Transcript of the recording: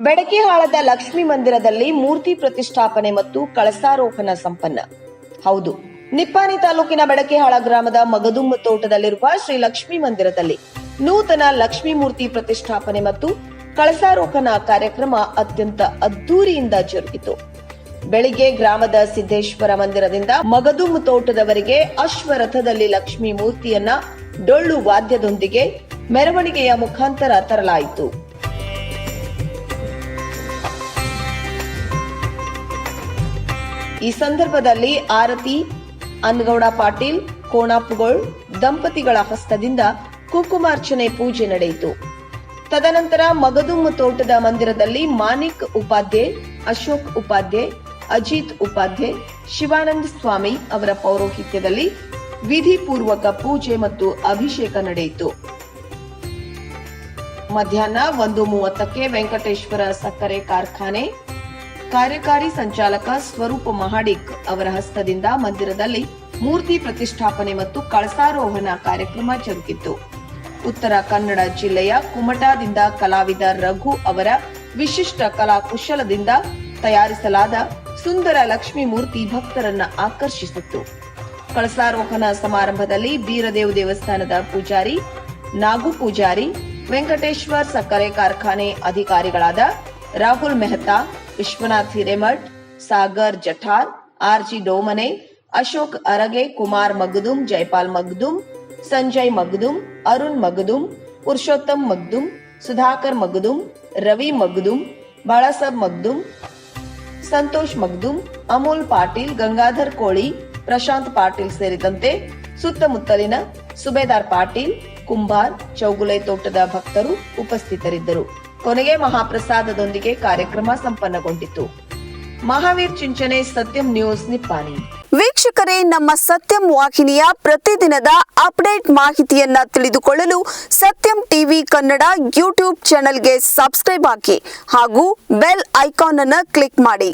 ಬೆಡಕಿಹಾಳದ ಲಕ್ಷ್ಮಿ ಮಂದಿರದಲ್ಲಿ ಮೂರ್ತಿ ಪ್ರತಿಷ್ಠಾಪನೆ ಮತ್ತು ಕಳಸಾರೋಹಣ ಸಂಪನ್ನ. ಹೌದು, ನಿಪ್ಪಾನಿ ತಾಲೂಕಿನ ಬೆಡಕಿಹಾಳ ಗ್ರಾಮದ ಮಗದುಮ್ಮ ತೋಟದಲ್ಲಿರುವ ಶ್ರೀ ಲಕ್ಷ್ಮಿ ಮಂದಿರದಲ್ಲಿ ನೂತನ ಲಕ್ಷ್ಮೀ ಮೂರ್ತಿ ಪ್ರತಿಷ್ಠಾಪನೆ ಮತ್ತು ಕಳಸಾರೋಹಣ ಕಾರ್ಯಕ್ರಮ ಅತ್ಯಂತ ಅದ್ದೂರಿಯಿಂದ ಜರುಗಿತು. ಬೆಳಿಗ್ಗೆ ಗ್ರಾಮದ ಸಿದ್ದೇಶ್ವರ ಮಂದಿರದಿಂದ ಮಗದುಮ್ ತೋಟದವರೆಗೆ ಅಶ್ವರಥದಲ್ಲಿ ಲಕ್ಷ್ಮೀ ಮೂರ್ತಿಯನ್ನ ಡೊಳ್ಳು ವಾದ್ಯದೊಂದಿಗೆ ಮೆರವಣಿಗೆಯ ಮುಖಾಂತರ ತರಲಾಯಿತು. ಈ ಸಂದರ್ಭದಲ್ಲಿ ಆರತಿ, ಅನ್ಗೌಡ ಪಾಟೀಲ್, ಕೋಣಾಪುಗೋಳ್ ದಂಪತಿಗಳ ಹಸ್ತದಿಂದ ಕುಂಕುಮಾರ್ಚನೆ ಪೂಜೆ ನಡೆಯಿತು. ತದನಂತರ ಮಗದುಮ್ಮ ತೋಟದ ಮಂದಿರದಲ್ಲಿ ಮಾನಿಕ್ ಉಪಾಧ್ಯಾಯ, ಅಶೋಕ್ ಉಪಾಧ್ಯಾಯ, ಅಜಿತ್ ಉಪಾಧ್ಯಾಯ, ಶಿವಾನಂದ ಸ್ವಾಮಿ ಅವರ ಪೌರೋಹಿತ್ಯದಲ್ಲಿ ವಿಧಿಪೂರ್ವಕ ಪೂಜೆ ಮತ್ತು ಅಭಿಷೇಕ ನಡೆಯಿತು. ಮಧ್ಯಾಹ್ನ ಒಂದು ಮೂವತ್ತಕ್ಕೆ ವೆಂಕಟೇಶ್ವರ ಸಕ್ಕರೆ ಕಾರ್ಖಾನೆ ಕಾರ್ಯಕಾರಿ ಸಂಚಾಲಕ ಸ್ವರೂಪ ಮಹಾಡಿಕ್ ಅವರ ಹಸ್ತದಿಂದ ಮಂದಿರದಲ್ಲಿ ಮೂರ್ತಿ ಪ್ರತಿಷ್ಠಾಪನೆ ಮತ್ತು ಕಳಸಾರೋಹಣ ಕಾರ್ಯಕ್ರಮ ಜರುಗಿತು. ಉತ್ತರ ಕನ್ನಡ ಜಿಲ್ಲೆಯ ಕುಮಟಾದಿಂದ ಕಲಾವಿದ ರಘು ಅವರ ವಿಶಿಷ್ಟ ಕಲಾಕುಶಲದಿಂದ ತಯಾರಿಸಲಾದ ಸುಂದರ ಲಕ್ಷ್ಮೀ ಮೂರ್ತಿ ಭಕ್ತರನ್ನ ಆಕರ್ಷಿಸಿತ್ತು ಕಳಸಾರೋಹಣ ಸಮಾರಂಭದಲ್ಲಿ ಬೀರದೇವ್ ದೇವಸ್ಥಾನದ ಪೂಜಾರಿ, ನಾಗು ಪೂಜಾರಿ, ವೆಂಕಟೇಶ್ವರ್ ಸಕ್ಕರೆ ಕಾರ್ಖಾನೆ ಅಧಿಕಾರಿಗಳಾದ ರಾಹುಲ್ ಮೆಹ್ತಾ ವಿಶ್ವನಾಥ್ ಹಿರೇಮಠ್, ಸಾಗರ್ ಜಠಾರ್, ಆರ್ಜಿ ಡೋಮನೆ, ಅಶೋಕ್ ಅರಗೆ, ಕುಮಾರ್ ಮಗದುಂ, ಜೈಪಾಲ್ ಮಗದುಂ, ಸಂಜಯ್ ಮಗದುಂ, ಅರುಣ್ ಮಗದುಂ, ಪುರುಷೋತ್ತಮ್ ಮಗದುಂ, ಸುಧಾಕರ್ ಮಗದುಂ, ರವಿ ಮಗದುಂ, ಬಾಳಾಸಾಬ್ ಮಗದುಂ, ಸಂತೋಷ್ ಮಗದುಂ, ಅಮೋಲ್ ಪಾಟೀಲ್, ಗಂಗಾಧರ್ ಕೋಳಿ, ಪ್ರಶಾಂತ್ ಪಾಟೀಲ್ ಸೇರಿದಂತೆ ಸುತ್ತಮುತ್ತಲಿನ ಸುಬೇದಾರ್ ಪಾಟೀಲ್, ಕುಂಬಾರ್, ಚೌಗುಲೆ ತೋಟದ ಭಕ್ತರು ಉಪಸ್ಥಿತರಿದ್ದರು. ಕೊನೆಗೆ ಮಹಾಪ್ರಸಾದದೊಂದಿಗೆ ಕಾರ್ಯಕ್ರಮ ಸಂಪನ್ನಗೊಂಡಿತು. ಮಹಾವೀರ್ ಚಿಂಚನೆ, ಸತ್ಯಂ ನ್ಯೂಸ್, ನಿಪ್ಪಾಣಿ. ವೀಕ್ಷಕರೇ, ನಮ್ಮ ಸತ್ಯಂ ವಾಹಿನಿಯ ಪ್ರತಿದಿನದ ಅಪ್ಡೇಟ್ ಮಾಹಿತಿಯನ್ನ ತಿಳಿದುಕೊಳ್ಳಲು ಸತ್ಯಂ ಟಿವಿ ಕನ್ನಡ ಯೂಟ್ಯೂಬ್ ಚಾನೆಲ್ಗೆ ಸಬ್ಸ್ಕ್ರೈಬ್ ಹಾಕಿ ಹಾಗೂ ಬೆಲ್ ಐಕಾನ್ ಅನ್ನು ಕ್ಲಿಕ್ ಮಾಡಿ.